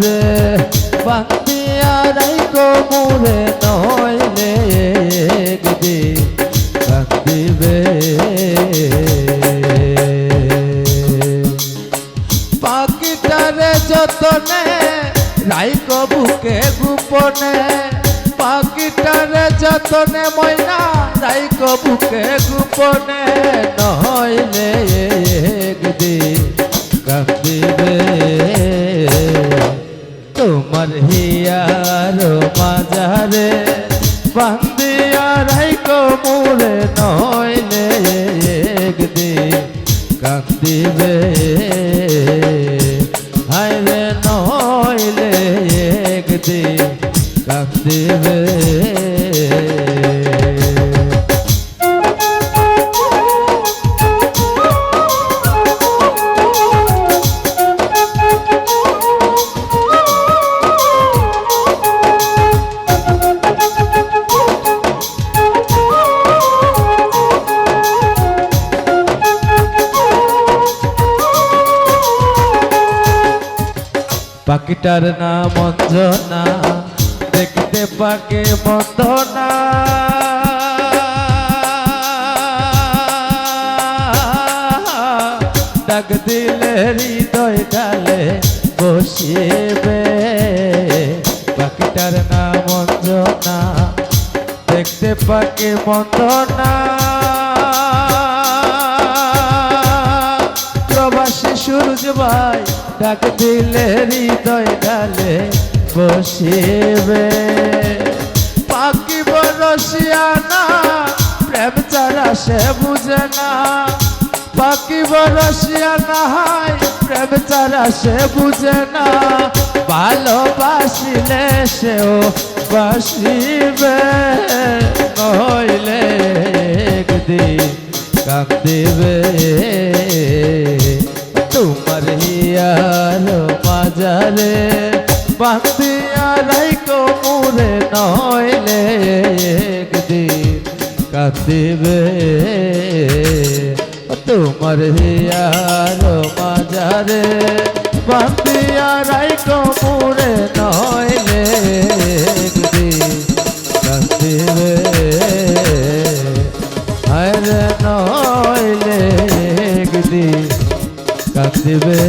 রে বান্দিয়ারাই কোমরে নহইলে একদিন কান্দিবে পাখিটারে যতনে, রাইক বুকে গোপনে। পাখিটারে যতনে ময়না, রাইক বুকে গোপনে। নহইলে একদিন কান্দি বান্দিয়া রাইক মোরে নইলে একদিন কান্দিবে হায়রে নইলে একদিন কান্দিবে পাখিটার নাম অঞ্জনা, দেখতে পাকে বন্দনা ডাক দিলে হৃদয় ডালে বসিবে। পাখিটার নাম অঞ্জনা, দেখতে পাকে বন্দনা ভাই, ডাক দিলে হৃদয় ডালে বসিবে। পাখি বরসিয়ানা প্রেম ছাড়া সে বুঝে না। পাখি বরসিয়ানা হাই প্রেম ছাড়া সে বুঝে না। ভালোবাসিলে সেও বাসিবে। নইলে একদিন কান্দিবে। মাজারে বান্দিয়া রাইকো মুরে নইলে একদিন কাঁদিবে। তোমার হিয়ার মাজারে বান্দিয়া রাইকো মুরে নইলে একদিন কাঁদিবে। আরে নইলে একদিন কাঁদিবে।